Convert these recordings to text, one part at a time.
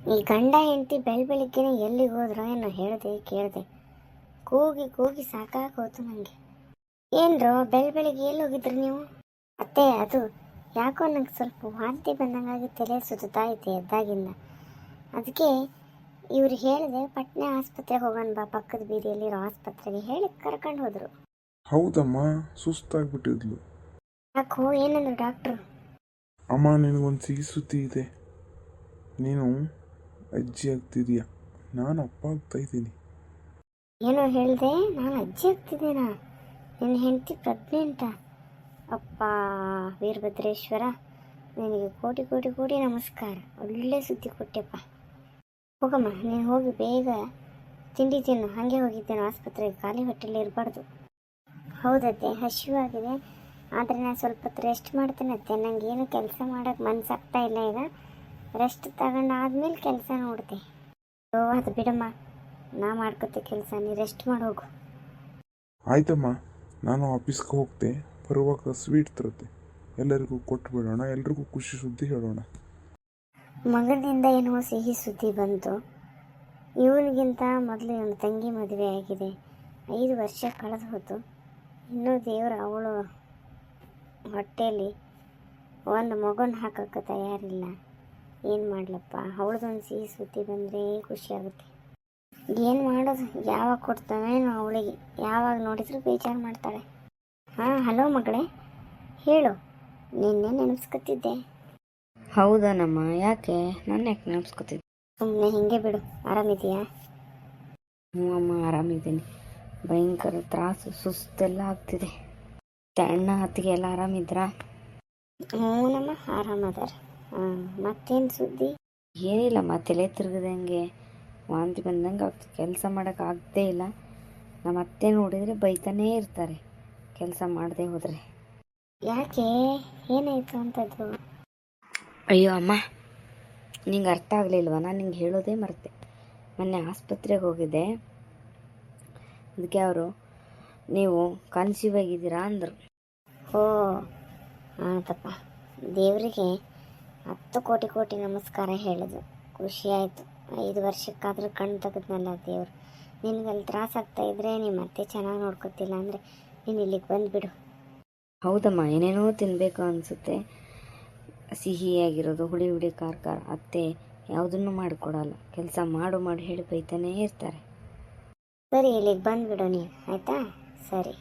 ಈ ಗಂಡ ಹೆಂಡತಿ ಬೆಳ ಬೆಳಿಗ್ಗೆನೆ ಎಲ್ಲಿಗೆ ಹೋದ್ರೋ ಏನೋ ಹೇಳಿದೆ ಕೇಳಿದೆ. ಕೂಗಿ ಕೂಗಿ ಸಾಕಾಗೋತು ನನಗೆ ಏನ್ರೋ ಬೆಳ ಬೆಳಿಗ್ಗೆ ಎಲ್ಲಿ ಹೋಗಿದ್ರಿ ನೀವು? ಅತ್ತೆ ಅದು ಯಾಕೋ ನಂಗೆ ಸ್ವಲ್ಪ ವಾಂತಿ ಬಂದಂಗಾಗಿ ತಲೆ ಸುತ್ತಾ ಐತೆ ಎದ್ದಾಗಿಂದ. ಅದಕ್ಕೆ ಇವ್ರು ಹೇಳಿದೆ ಪಟ್ನೆ ಆಸ್ಪತ್ರೆಗೆ ಹೋಗೋಣ ಬಾ ಪಕ್ಕದ ಬೀದಿಯಲ್ಲಿರೋ ಆಸ್ಪತ್ರೆಗೆ ಹೇಳಿ ಕರ್ಕೊಂಡು ಹೋದರು. ಹೌದಮ್ಮ ಸುಸ್ತಾಗ್ಬಿಟ್ಟಿದ್ಲು. ಯಾಕೋ ಏನಂದ್ರು ಡಾಕ್ಟ್ರು? ಅಮ್ಮ ನಿನಗೊಂದು ಸಿಹಿ ಸುದ್ದಿ ಇದೆ. ನೀನು ಅಜ್ಜಿ ಆಗ್ತಿದೀಯ? ನಾನು ಅಪ್ಪ ಆಗ್ತಾ ಇದ್ದೀನಿ. ಏನೋ ಹೇಳಿದೆ? ನಾನು ಅಜ್ಜಿ ಆಗ್ತಿದ್ದೇನಾ? ನಿನ್ನ ಹೆಂಡತಿ ಪ್ರೆಗ್ನೆಂಟಾ? ಅಪ್ಪ, ವೀರಭದ್ರೇಶ್ವರ, ನಿನಗೆ ಕೋಟಿ ಕೋಟಿ ಕೋಟಿ ನಮಸ್ಕಾರ. ಒಳ್ಳೆ ಸುದ್ದಿ ಕೊಟ್ಟೆಪ್ಪ. ಹೋಗಮ್ಮ, ನೀನು ಹೋಗಿ ಬೇಗ ತಿಂಡಿ ತಿನ್ನು. ಹಾಗೆ ಹೋಗಿದ್ದೇನು, ಆಸ್ಪತ್ರೆಗೆ. ಖಾಲಿ ಹೊಟ್ಟೆಲಿ ಇರಬಾರ್ದು. ಹೌದತ್ತೆ, ಹಸಿವಾಗಿದೆ. ಆದರೆ ನಾನು ಸ್ವಲ್ಪ ಹೊತ್ತು ರೆಸ್ಟ್ ಮಾಡ್ತೇನೆ ಅತ್ತೆ ನನಗೇನು ಕೆಲಸ ಮಾಡೋಕ್ಕೆ ಮನಸ್ಸಾಗ್ತಾ ಇಲ್ಲ ಈಗ. ರೆಸ್ಟ್ ತಗೊಂಡಾದ್ಮೇಲೆ ಕೆಲಸ ನೋಡ್ತೆ ಓ ಅದು ಬಿಡಮ್ಮ. ನಾ ಮಾಡ್ಕೊತೆ ಕೆಲಸ ನೀ ರೆಸ್ಟ್ ಮಾಡಿ ಹೋಗು. ಆಯ್ತಮ್ಮ. ನಾನು ಆಫೀಸ್ಗೆ ಹೋಗ್ತೆ ಬರುವಾಗ ಸ್ವೀಟ್ ತರುತ್ತೆ. ಎಲ್ಲರಿಗೂ ಕೊಟ್ಟು ಬಿಡೋಣ ಎಲ್ರಿಗೂ ಖುಷಿ ಸುದ್ದಿ ಹೇಳೋಣ. ಮಗನಿಂದ ಏನೋ ಸಿಹಿ ಸುದ್ದಿ ಬಂತು. ಇವನಿಗಿಂತ ಮೊದಲು ಇವನ ತಂಗಿ ಮದುವೆ ಆಗಿದೆ. ಐದು ವರ್ಷ ಕಳೆದು ಹೋತು. ಇನ್ನೂ ದೇವರು ಅವಳು ಹೊಟ್ಟೆಯಲ್ಲಿ ಒಂದು ಮಗನ ಹಾಕೋಕ್ಕೆ ತಯಾರಿಲ್ಲ. ಏನು ಮಾಡ್ಲಪ್ಪ? ಅವಳದೊಂದು ಸಿಹಿ ಸುದ್ದಿ ಬಂದರೆ ಖುಷಿ ಆಗುತ್ತೆ. ಏನು ಮಾಡೋದು? ಯಾವಾಗ ಕೊಡ್ತಾನೇನೋ ಅವಳಿಗೆ. ಯಾವಾಗ ನೋಡಿದ್ರು ಬೇಜಾರು ಮಾಡ್ತಾಳೆ. ಹಾಂ ಹಲೋ ಮಗಳೇ. ಹೇಳು ನಿನ್ನೆ ನೆನೆಸ್ಕೊತಿದ್ದೆ ಹೌದನಮ್ಮ ಯಾಕೆ? ನಾನು ಯಾಕೆ ನೆನೆಸ್ಕೊತಿದ್ದೆ ಸುಮ್ಮನೆ ಹಿಂಗೆ ಬಿಡು. ಆರಾಮಿದೆಯಾ? ಹ್ಞೂ ಅಮ್ಮ ಆರಾಮಿದ್ದೀನಿ. ಭಯಂಕರ ತ್ರಾಸು ಸುಸ್ತೆಲ್ಲ ಆಗ್ತಿದೆ. ಅಣ್ಣ ಅತ್ತಿಗೆ ಎಲ್ಲ ಆರಾಮಿದ್ರಾ? ಹ್ಞೂನಮ್ಮ ಆರಾಮದಾರ ಹಾಂ ಮತ್ತೇನು ಸುದ್ದಿ? ಏನಿಲ್ಲಮ್ಮ ತಲೆ ತಿರುಗದಂಗೆ ವಾಂತಿ ಬಂದಂಗೆ ಆಗ್ತದೆ ಕೆಲಸ ಮಾಡೋಕೆ ಆಗದೇ ಇಲ್ಲ. ನಮ್ಮ ಅತ್ತೆ ನೋಡಿದರೆ ಬೈತಾನೇ ಇರ್ತಾರೆ ಕೆಲಸ ಮಾಡದೆ ಹೋದರೆ. ಯಾಕೆ? ಏನಾಯಿತು ಅಂತದ್ದು? ಅಯ್ಯೋ ಅಮ್ಮ ನಿಂಗೆ ಅರ್ಥ ಆಗಲಿಲ್ವ? ನಾನು ನಿಂಗೆ ಹೇಳೋದೇ ಮರ್ತೆ. ಮೊನ್ನೆ ಆಸ್ಪತ್ರೆಗೆ ಹೋಗಿದ್ದೆ. ಅದಕ್ಕೆ ಅವರು ನೀವು ಕನ್ಸೀವ್ ಆಗಿದ್ದೀರಾ? ಅಂದರು. ಓ ಆತಪ್ಪ. ದೇವರಿಗೆ ಹತ್ತು ಕೋಟಿ ಕೋಟಿ ನಮಸ್ಕಾರ ಹೇಳೋದು ಖುಷಿ ಆಯಿತು. ಐದು ವರ್ಷಕ್ಕಾದರೂ ಕಣ್ಣು ತೆಗೆದ್ನಲ್ಲ ದೇವರು. ನಿನಗಲ್ಲಿ ತ್ರಾಸಾಗ್ತಾ ಇದ್ರೆ ನೀನು ಅತ್ತೆ ಚೆನ್ನಾಗಿ ನೋಡ್ಕೋತಿಲ್ಲ ಅಂದರೆ ನೀನು ಇಲ್ಲಿಗೆ ಬಂದುಬಿಡು. ಹೌದಮ್ಮ ಏನೇನೋ ತಿನ್ನಬೇಕು ಅನಿಸುತ್ತೆ. ಸಿಹಿಯಾಗಿರೋದು ಹುಳಿ ಹುಳಿ ಖಾರ ಖಾರ. ಅತ್ತೆ ಯಾವುದನ್ನು ಮಾಡಿಕೊಡಲ್ಲ. ಕೆಲಸ ಮಾಡು ಮಾಡಿ ಹೇಳಿ ಬೈತಾನೇ ಇರ್ತಾರೆ. ಸರಿ ಇಲ್ಲಿಗೆ ಬಂದುಬಿಡು ನೀನು. ಆಯಿತಾ? ಸರಿ.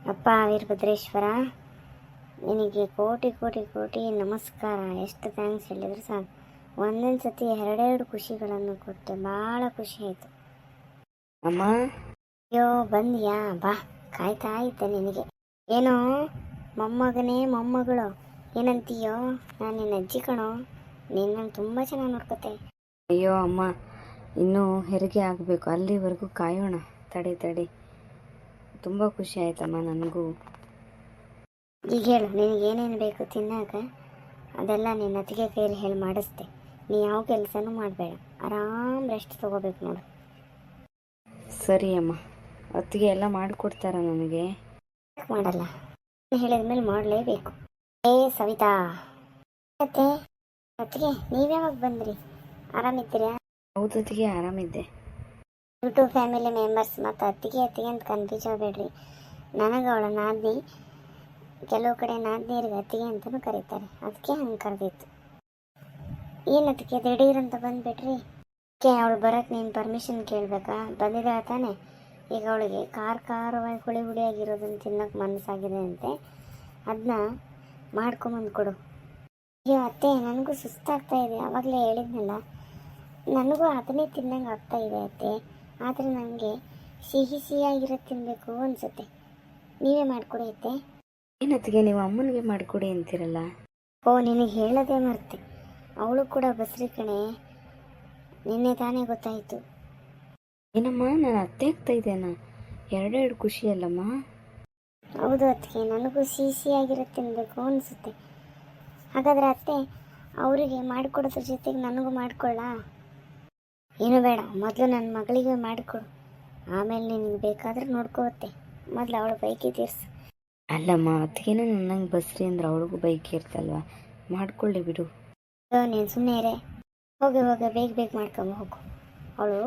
ಅಪ್ಪ ವೀರಭದ್ರೇಶ್ವರ. ನಿನಗೆ ಕೋಟಿ ಕೋಟಿ ಕೋಟಿ ನಮಸ್ಕಾರ. ಎಷ್ಟು ಥ್ಯಾಂಕ್ಸ್ ಹೇಳಿದ್ರು ಸಾಕು. ಒಂದೊಂದು ಸತಿ ಎರಡೆರಡು ಖುಷಿಗಳನ್ನು ಕೊಟ್ಟೆ. ಭಾಳ ಖುಷಿ ಆಯಿತು. ಅಮ್ಮ? ಅಯ್ಯೋ ಬಂದ್ಯಾ? ಬಾ ಕಾಯ್ತಾ ಇದ್ದೆ ನಿನಗೆ. ಏನೋ? ಮೊಮ್ಮಗನೇ ಮೊಮ್ಮಗಳು. ಏನಂತೀಯೋ? ನಾನು ನಿನ್ನ ಅಜ್ಜಿ ಕಣೋ. ನಿನ್ನ ತುಂಬ ಚೆನ್ನಾಗಿ ನೋಡ್ಕೊತೆ. ಅಯ್ಯೋ ಅಮ್ಮ. ಇನ್ನೂ ಹೆರಿಗೆ ಆಗಬೇಕು. ಅಲ್ಲಿವರೆಗೂ ಕಾಯೋಣ. ತಡೆ ತಡೆ. ತುಂಬ ಖುಷಿ ಆಯ್ತಮ್ಮ ನನಗೂ. ಈಗ ಹೇಳು ನಿನಗೆ ಏನೇನು ಬೇಕು ತಿನ್ನಾಕ? ಅದೆಲ್ಲ ನಿನ್ನ ಅತ್ತಿಗೆ ಕೈಯಲ್ಲಿ ಹೇಳಿ ಮಾಡಿಸ್ತೆ ನೀ ಯಾವ ಕೆಲಸನೂ ಮಾಡಬೇಡ. ಆರಾಮ್ ರೆಸ್ಟ್ ತಗೋಬೇಕು ನೋಡು. ಸರಿ ಅಮ್ಮ. ಅತ್ತಿಗೆ ಎಲ್ಲ ಮಾಡಿಕೊಡ್ತಾರ ನನಗೆ. ಮಾಡಲ್ಲ? ಹೇಳಿದ ಮೇಲೆ ಮಾಡಲೇಬೇಕು. ಏ ಸವಿತಾ. ಮತ್ತೆ? ಅತ್ತಿಗೆ ನೀವ್ಯಾವಾಗ ಬಂದ್ರಿ? ಆರಾಮಿದ್ದೀರಾ? ಹೌದತ್ತಿಗೆ ಆರಾಮಿದ್ದೆ. ಯೂಟ್ಯೂಬ್ ಫ್ಯಾಮಿಲಿ ಮೆಂಬರ್ಸ್ ಮತ್ತು ಅತ್ತಿಗೆ ಅತ್ತಿಗೆ ಅಂತ ಕನ್ಫ್ಯೂಸ್ ಆಗಬೇಡ್ರಿ. ನನಗೆ ಅವಳ ನಾದಿನಿ ಕೆಲವು ಕಡೆ ನಾದ್ನೀರಿಗೆ ಅತ್ತಿಗೆ ಅಂತಲೂ ಕರೀತಾರೆ. ಅದಕ್ಕೆ ಹಂಗೆ ಕರೆದಿತ್ತು. ಏನು ಅದಕ್ಕೆ ದಿಢೀರ್ ಅಂತ ಬಂದುಬಿಟ್ರಿ? ಅದಕ್ಕೆ ಅವಳು ಬರೋಕ್ಕೆ ನೀನು ಪರ್ಮಿಷನ್ ಕೇಳಬೇಕಾ? ಬಂದಿದ್ದಾಳೆ ತಾನೆ? ಈಗ ಅವಳಿಗೆ ಕಾರ್ ಖಾರವಾಗಿ ಹುಳಿ ಹುಳಿಯಾಗಿರೋದನ್ನು ತಿನ್ನೋಕೆ ಮನಸ್ಸಾಗಿದೆ ಅಂತೆ. ಅದನ್ನ ಮಾಡ್ಕೊಂಬಂದು ಕೊಡು. ಅಯ್ಯೋ ಅತ್ತೆ, ನನಗೂ ಸುಸ್ತಾಗ್ತಾ ಇದೆ. ಆವಾಗಲೇ ಹೇಳಿದ್ನಲ್ಲ. ನನಗೂ ಅದನ್ನೇ ತಿನ್ನಂಗೆ ಆಗ್ತಾ ಇದೆ ಅತ್ತೆ. ಆದರೆ ನನಗೆ ಸಿಹಿ ಸಿಹಿಯಾಗಿರೋದು ತಿನ್ನಬೇಕು ಅನಿಸುತ್ತೆ. ನೀವೇ ಮಾಡಿಕೊಡಿ ಅತ್ತೆ. ಏನತ್ತಿಗೆ ನೀವು ಅಮ್ಮನಿಗೆ ಮಾಡಿಕೊಡಿ ಅಂತೀರಲ್ಲ? ಓ ನಿನಗೆ ಹೇಳೋದೇ ಮರ್ತೆ. ಅವಳು ಕೂಡ ಬಸ್ರಿ ಕಣೆ. ನಿನ್ನೆ ತಾನೇ ಗೊತ್ತಾಯಿತು. ಏನಮ್ಮ ನಾನು ಅತ್ತೆ ಆಗ್ತಾ ಇದ್ದೇನಾ? ಎರಡೆರಡು ಖುಷಿ ಅಲ್ಲಮ್ಮ. ಹೌದು ಅತ್ತಿಗೆ ನನಗೂ ಸಿಹಿ ಸಿಹಿಯಾಗಿರೋದು ತಿನ್ನಬೇಕು ಅನಿಸುತ್ತೆ. ಹಾಗಾದ್ರೆ ಅತ್ತೆ ಅವರಿಗೆ ಮಾಡಿಕೊಡೋದ್ರ ಜೊತೆಗೆ ನನಗೂ ಮಾಡಿಕೊಳ್ಳ ಏನು ಬೇಡ ಮೊದಲು ನನ್ನ ಮಗಳಿಗೆ ಮಾಡಿಕೊಡು. ಆಮೇಲೆ ನಿನಗೆ ಬೇಕಾದ್ರೆ ನೋಡ್ಕೋತ್ತೆ ಮೊದಲು ಅವಳು ಬೈಕಿ ತೀರ್ಸು. ಅಲ್ಲಮ್ಮ ಅದಕ್ಕೇನೆ ನನ್ನಂಗೆ ಬಸ್ರಿ ಅಂದ್ರೆ ಅವಳಿಗೂ ಬೈಕ್ ಇರ್ತಲ್ವ ಮಾಡ್ಕೊಳ್ಳಿ ಬಿಡು. ನೀನು ಸುಮ್ಮನೆ ಇರೇ. ಹೋಗಿ ಹೋಗಿ, ಬೇಗ ಬೇಗ ಮಾಡ್ಕೊಂಡು ಹೋಗು. ಅವಳು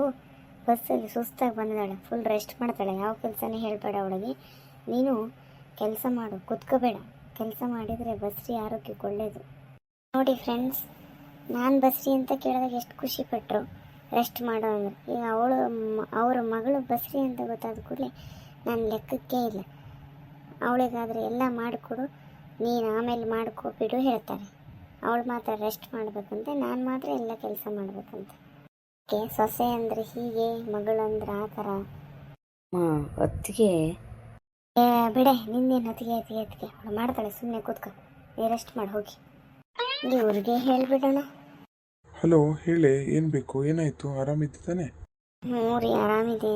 ಬಸ್ಸಲ್ಲಿ ಸುಸ್ತಾಗಿ ಬಂದಿದ್ದಾಳೆ ಫುಲ್ ರೆಸ್ಟ್ ಮಾಡ್ತಾಳೆ. ಯಾವ ಕೆಲಸನೇ ಹೇಳಬೇಡ ಅವಳಿಗೆ. ನೀನು ಕೆಲಸ ಮಾಡು, ಕುತ್ಕೋಬೇಡ. ಕೆಲಸ ಮಾಡಿದರೆ ಬಸ್ರಿ ಆರೋಗ್ಯಕ್ಕೆ ಒಳ್ಳೇದು. ನೋಡಿ ಫ್ರೆಂಡ್ಸ್ ನಾನು ಬಸ್ರಿ ಅಂತ ಕೇಳಿದಾಗ ಎಷ್ಟು ಖುಷಿ ಪಟ್ಟರು ರೆಸ್ಟ್ ಮಾಡೋ ಈಗ ಅವಳು ಅವರ ಮಗಳು ಬಸ್ರಿ ಅಂತ ಗೊತ್ತಾದ ಕೂಡಲೇ ನನ್ನ ಲೆಕ್ಕಕ್ಕೆ ಇಲ್ಲ. ಅವಳಿಗಾದರೆ ಎಲ್ಲ ಮಾಡಿಕೊಡು ನೀನು ಆಮೇಲೆ ಮಾಡ್ಕೊ ಬಿಡು ಹೇಳ್ತಾರೆ. ಅವಳು ಮಾತ್ರ ರೆಸ್ಟ್ ಮಾಡಬೇಕಂತೆ ನಾನು ಮಾತ್ರ ಎಲ್ಲ ಕೆಲಸ ಮಾಡಬೇಕಂತೆ. ಓಕೆ ಸೊಸೆ ಅಂದರೆ ಹೀಗೆ ಮಗಳಂದ್ರೆ ಆ ಥರ? ಹಾಂ ಹೊತ್ತಿಗೆ ಏ ಬಿಡೆ ನಿನ್ನೇನು ಹೊತ್ತಿಗೆ ಹೊತ್ತಿಗೆ ಹೊತ್ತಿಗೆ ಅವಳು ಮಾಡ್ತಾಳೆ ಸುಮ್ಮನೆ ಕೂತ್ಕೊ. ನೀ ರೆಸ್ಟ್ ಮಾಡಿ ಹೋಗಿ. ಇವ್ರಿಗೆ ಹೇಳಿಬಿಡೋಣ. ಹಲೋ ಹೇಳಿ ಏನು ಬೇಕು ಏನಾಯಿತು? ಆರಾಮಿದ್ದಾನೆ ಹ್ಞೂ ರೀ ಆರಾಮಿದೆ.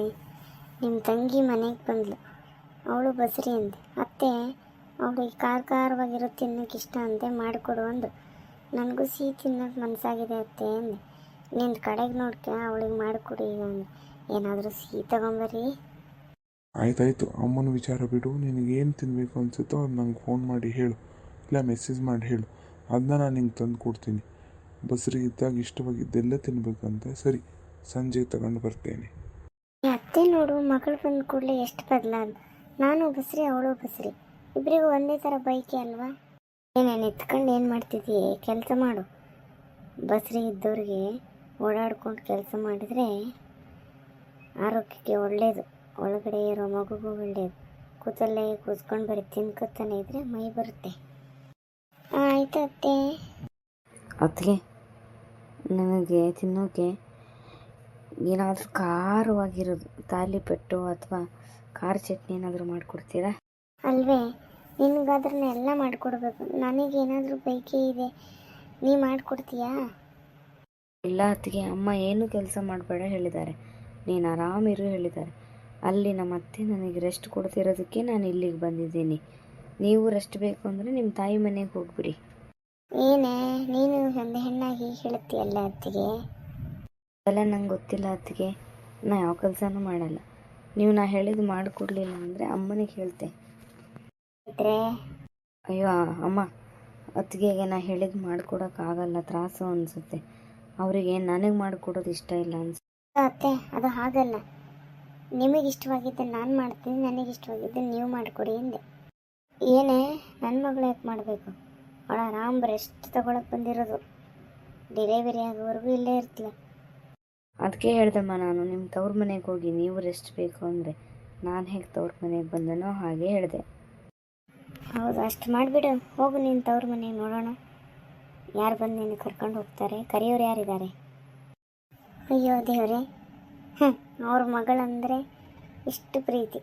ನಿಮ್ಮ ತಂಗಿ ಮನೆಗೆ ಬಂದ್ಲು. ಅವಳು ಬಸ್ರಿ ಅಂದೆ. ಅತ್ತೆ ಅವಳಿಗೆ ಖಾರ ಖಾರವಾಗಿರೋ ತಿನ್ನೋಕೆ ಇಷ್ಟ ಅಂದೆ ಮಾಡಿಕೊಡು ಅಂದು. ನನಗೂ ಸಿಹಿ ತಿನ್ನೋಕೆ ಮನಸ್ಸಾಗಿದೆ ಅತ್ತೆ ಅಂದೆ. ನಿನ್ನ ಕಡೆಗೆ ನೋಡ್ಕೆ ಅವಳಿಗೆ ಮಾಡಿಕೊಡಿ ಈಗ ಅಂದೆ. ಏನಾದರೂ ಸಿಹಿ ತಗೊಂಬರ್ರಿ. ಆಯ್ತಾಯ್ತು ಅಮ್ಮನ ವಿಚಾರ ಬಿಡು ನಿನಗೆ ಏನು ತಿನ್ನಬೇಕು ಅನಿಸುತ್ತೋ ಅದು ನಂಗೆ ಫೋನ್ ಮಾಡಿ ಹೇಳು ಇಲ್ಲ ಮೆಸೇಜ್ ಮಾಡಿ ಹೇಳು. ಅದನ್ನ ನಾನು ನಿಂಗೆ ತಂದು ಕೊಡ್ತೀನಿ. ಬಸ್ರಿ ಇದ್ದಾಗ ಇಷ್ಟವಾಗಿದ್ದೆಲ್ಲ ತಿನ್ಬೇಕಂತ ಸರಿ ಸಂಜೆ ತಗೊಂಡು ಬರ್ತೇನೆ. ಅತ್ತೆ ನೋಡು ಮಗಳು ಬಂದ ಕೂಡಲೇ ಎಷ್ಟು ಬದಲಾದ ನಾನು ಬಸ್ರಿ, ಅವಳು ಬಸ್ರಿ. ಇಬ್ಬರಿಗೂ ಒಂದೇ ಥರ ಬೈಕೆ ಅಲ್ವಾ? ಏನೇನು ಎತ್ಕೊಂಡು ಏನು ಮಾಡ್ತಿದ್ದೀ ಕೆಲಸ ಮಾಡು. ಬಸ್ರಿ ಇದ್ದವ್ರಿಗೆ ಓಡಾಡ್ಕೊಂಡು ಕೆಲಸ ಮಾಡಿದರೆ ಆರೋಗ್ಯಕ್ಕೆ ಒಳ್ಳೆಯದು ಒಳಗಡೆ ಇರೋ ಮಗುಗೂ ಒಳ್ಳೆಯದು ಕೂತಲ್ಲೇ ಕೂತ್ಕೊಂಡು ಬರೀ ತಿನ್ಕೊತಾನೆ ಇದ್ರೆ ಮೈ ಬರುತ್ತೆ. ಆಯ್ತು ಅತ್ತೆ. ಅತ್ತಿಗೆ, ನನಗೆ ತಿನ್ನೋಕೆ ಏನಾದರೂ ಖಾರವಾಗಿರೋದು ತಾಲಿಪೆಟ್ಟು ಅಥವಾ ಖಾರ ಚಟ್ನಿ ಏನಾದರೂ ಮಾಡಿಕೊಡ್ತೀರಾ? ಅಲ್ವೇ ನಿನಗಾದ್ರನ್ನ ಎಲ್ಲ ಮಾಡಿಕೊಡ್ಬೇಕು. ನನಗೇನಾದರೂ ಬೇಕೇ ಇದೆ. ನೀ ಮಾಡಿಕೊಡ್ತೀಯಾ? ಇಲ್ಲ ಅತ್ತಿಗೆ ಅಮ್ಮ ಏನು ಕೆಲಸ ಮಾಡಬೇಡ ಹೇಳಿದ್ದಾರೆ. ನೀನು ಆರಾಮಿರು ಹೇಳಿದ್ದಾರೆ. ಅಲ್ಲಿ ನಮ್ಮ ಅತ್ತೆ ನನಗೆ ರೆಸ್ಟ್ ಕೊಡ್ತಿರೋದಕ್ಕೆ ನಾನು ಇಲ್ಲಿಗೆ ಬಂದಿದ್ದೀನಿ. ನೀವು ರೆಸ್ಟ್ ಬೇಕು ಅಂದರೆ ನಿಮ್ಮ ತಾಯಿ ಮನೆಗೆ ಹೋಗ್ಬಿಡಿ. ಏನೇ ನೀನು ಒಂದು ಹೆಣ್ಣಾಗಿ ಹೇಳುತ್ತೀಯಲ್ಲ ಅತ್ತಿಗೆ? ಅದೆಲ್ಲ ನಂಗೆ ಗೊತ್ತಿಲ್ಲ ಅತ್ತಿಗೆ. ನಾ ಯಾವ ಕೆಲಸನೂ ಮಾಡಲ್ಲ. ನೀವು ನಾ ಹೇಳಿದ್ದು ಮಾಡಿಕೊಡ್ಲಿಲ್ಲ ಅಂದರೆ ಅಮ್ಮನಿಗೆ ಹೇಳ್ತೆ. ಅಯ್ಯೋ ಅಮ್ಮ ಅತ್ತಿಗೆಗೆ ನಾ ಹೇಳಿದ್ದು ಆಗಲ್ಲ ತ್ರಾಸು ಅನಿಸುತ್ತೆ. ಅವರಿಗೆ ನನಗೆ ಮಾಡ್ಕೊಡೋದು ಇಷ್ಟ ಇಲ್ಲ ಅನ್ಸುತ್ತೆ ಅತ್ತೆ ಅದು ಹಾಗಲ್ಲ. ನಿಮಗೆ ಇಷ್ಟವಾಗಿದ್ದ ನಾನು ಮಾಡ್ತೀನಿ ನನಗೆ ಇಷ್ಟವಾಗಿದ್ದ ನೀವು ಮಾಡ್ಕೊಡಿ ಎಂದೆ. ಏನೇ ನನ್ನ ಮಗಳು ಯಾಕೆ ಮಾಡಬೇಕು? ಅವಳ ಆರಾಮ್ ರೆಸ್ಟ್ ತಗೊಳಕ್ಕೆ ಬಂದಿರೋದು? ಡೆಲಿವರಿ ಆಗೋವರೆಗೂ ಇಲ್ಲೇ ಇರ್ತಿಲ್ಲ ಅದಕ್ಕೆ ಹೇಳ್ದಮ್ಮ ನಾನು ನಿಮ್ಮ ತವ್ರ ಮನೆಗೆ ಹೋಗಿ ನೀವು ರೆಸ್ಟ್ ಬೇಕು ಅಂದರೆ ನಾನು ಹೇಗೆ ತವ್ರ ಮನೆಗೆ ಬಂದನೋ ಹಾಗೆ ಹೇಳಿದೆ. ಹೌದು, ಅಷ್ಟು ಮಾಡಿಬಿಡು. ಹೋಗು ನೀನು ತವ್ರ ಮನೆಗೆ ನೋಡೋಣ. ಯಾರು ಬಂದು ನಿನ್ನ ಕರ್ಕೊಂಡು ಹೋಗ್ತಾರೆ? ಕರೆಯೋರು ಯಾರಿದ್ದಾರೆ? ಅಯ್ಯೋ, ದೇವ್ರೆ. ಹ್ಞೂ ಅವ್ರ ಮಗಳಂದರೆ ಇಷ್ಟು ಪ್ರೀತಿ.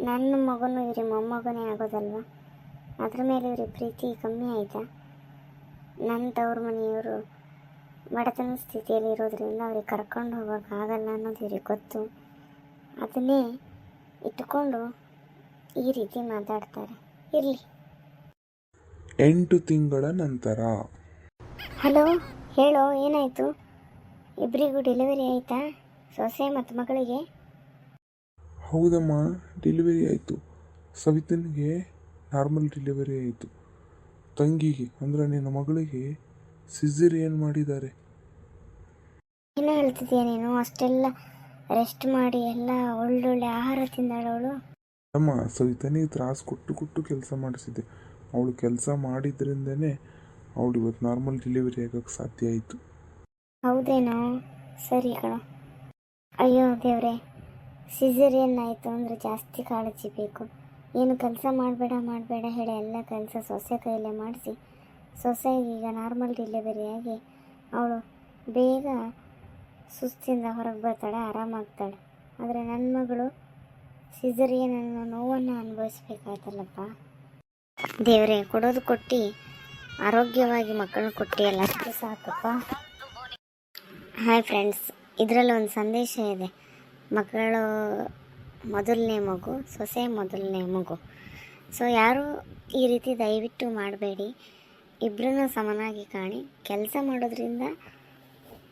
ನನ್ನ ಮಗನೂ ಇವ್ರಿ ಮೊಮ್ಮಗನೇ ಆಗೋದಲ್ವಾ? ಅದ್ರ ಮೇಲೆ ಇವ್ರಿಗೆ ಪ್ರೀತಿ ಕಮ್ಮಿ ಆಯಿತಾ? ನನ್ನ ತವ್ರ ಮನೆಯವರು ಬಡತನ ಸ್ಥಿತಿಯಲ್ಲಿ ಇರೋದ್ರಿಂದ ಅವ್ರಿಗೆ ಕರ್ಕೊಂಡು ಹೋಗೋಕ್ಕಾಗಲ್ಲ ಅನ್ನೋದು ಇವ್ರಿಗೆ ಗೊತ್ತು. ಅದನ್ನೇ ಇಟ್ಟುಕೊಂಡು ಈ ರೀತಿ ಮಾತಾಡ್ತಾರೆ. ಇರಲಿ. ಎಂಟು ತಿಂಗಳ ನಂತರ. ಹಲೋ ಹೇಳೋ ಏನಾಯಿತು? ಇಬ್ಬರಿಗೂ ಡೆಲಿವರಿ ಆಯಿತಾ? ಸೊಸೆ ಮತ್ತು ಮಗಳಿಗೆ? ಹೌದಮ್ಮ ಡೆಲಿವರಿ ಆಯಿತು. ಸವಿತನಿಗೆ ನಾರ್ಮಲ್ ಡೆಲಿವರಿ ಆಯಿತು. ತಂಗಿಗೆ ಅಂದರೆ ನಿನ್ನ ಮಗಳಿಗೆ ಸಿಸೇರಿಯನ್ ಮಾಡಿದ್ದಾರೆ? ಏನು ಹೇಳ್ತಿದ್ಯಾ ನೀನು? ಅಷ್ಟೆಲ್ಲ ರೆಸ್ಟ್ ಮಾಡಿ ಎಲ್ಲ ಒಳ್ಳೊಳ್ಳೆ ಆಹಾರ ತಿಂದಾಳವಳು? ಅಮ್ಮ ಸವಿತನಿಗೆ ತ್ರಾಸು ಕೊಟ್ಟು ಕೊಟ್ಟು ಕೆಲಸ ಮಾಡಿಸಿದ್ದೆ. ಅವಳು ಕೆಲಸ ಮಾಡಿದ್ರಿಂದನೇ ಅವಳು ಇವತ್ತು ನಾರ್ಮಲ್ ಡೆಲಿವರಿ ಆಗೋಕ್ಕೆ ಸಾಧ್ಯ ಆಯಿತು. ಹೌದೇನೋ? ಸರಿ ಕಣ. ಅಯ್ಯೋ ದೇವ್ರೆ ಸಿಸೇರಿಯನ್ ಆಯಿತು ಅಂದರೆ ಜಾಸ್ತಿ ಕಾಳಜಿ ಬೇಕು. ಏನು ಕೆಲಸ ಮಾಡಬೇಡ ಮಾಡಬೇಡ ಹೇಳಿ ಎಲ್ಲ ಕೆಲಸ ಸೊಸೆ ಕೈಯಲ್ಲೇ ಮಾಡಿಸಿ. ಸೊಸೆಗೆ ಈಗ ನಾರ್ಮಲ್ ಡೆಲಿವರಿ ಆಗಿ ಅವಳು ಬೇಗ ಸುಸ್ತಿಂದ ಹೊರಗೆ ಬರ್ತಾಳೆ, ಆರಾಮಾಗ್ತಾಳೆ. ಆದರೆ ನನ್ನ ಮಗಳು ಸಿಸರಿಯನ್ ಅನ್ನೋ ನೋವನ್ನು ಅನುಭವಿಸ್ಬೇಕಾಯ್ತಲ್ಲಪ್ಪ. ದೇವರೇ, ಕೊಡೋದು ಕೊಟ್ಟು, ಆರೋಗ್ಯವಾಗಿ ಮಕ್ಕಳನ್ನ ಕೊಟ್ಟಿ ಎಲ್ಲ ಸಾಕಪ್ಪ. ಹಾಯ್ ಫ್ರೆಂಡ್ಸ್ ಇದರಲ್ಲಿ ಒಂದು ಸಂದೇಶ ಇದೆ. ಮಕ್ಕಳು ಮೊದಲನೇ ಮಗು, ಸೊಸೆ ಮೊದಲನೇ ಮಗು. ಸೊ ಯಾರೂ ಈ ರೀತಿ ದಯವಿಟ್ಟು ಮಾಡಬೇಡಿ. ಇಬ್ಬರನ್ನ ಸಮನಾಗಿ ಕಾಣಿ, ಕೆಲಸ ಮಾಡೋದ್ರಿಂದ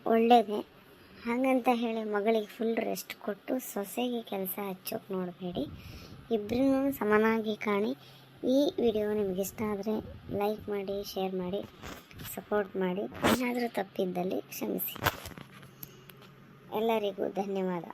ಒಳ್ಳೆಯದೇ ಹಾಗಂತ ಹೇಳಿ ಮಗಳಿಗೆ ಫುಲ್ ರೆಸ್ಟ್ ಕೊಟ್ಟು ಸೊಸೆಗೆ ಕೆಲಸ ಹಚ್ಚೋಕೆ ನೋಡಬೇಡಿ. ಇಬ್ಬರನ್ನೂ ಸಮನಾಗಿ ಕಾಣಿ. ಈ ವಿಡಿಯೋ ನಿಮ್ಗೆ ಇಷ್ಟ ಆದರೆ ಲೈಕ್ ಮಾಡಿ ಶೇರ್ ಮಾಡಿ ಸಪೋರ್ಟ್ ಮಾಡಿ. ಏನಾದರೂ ತಪ್ಪಿದ್ದಲ್ಲಿ ಕ್ಷಮಿಸಿ. ಎಲ್ಲರಿಗೂ ಧನ್ಯವಾದ.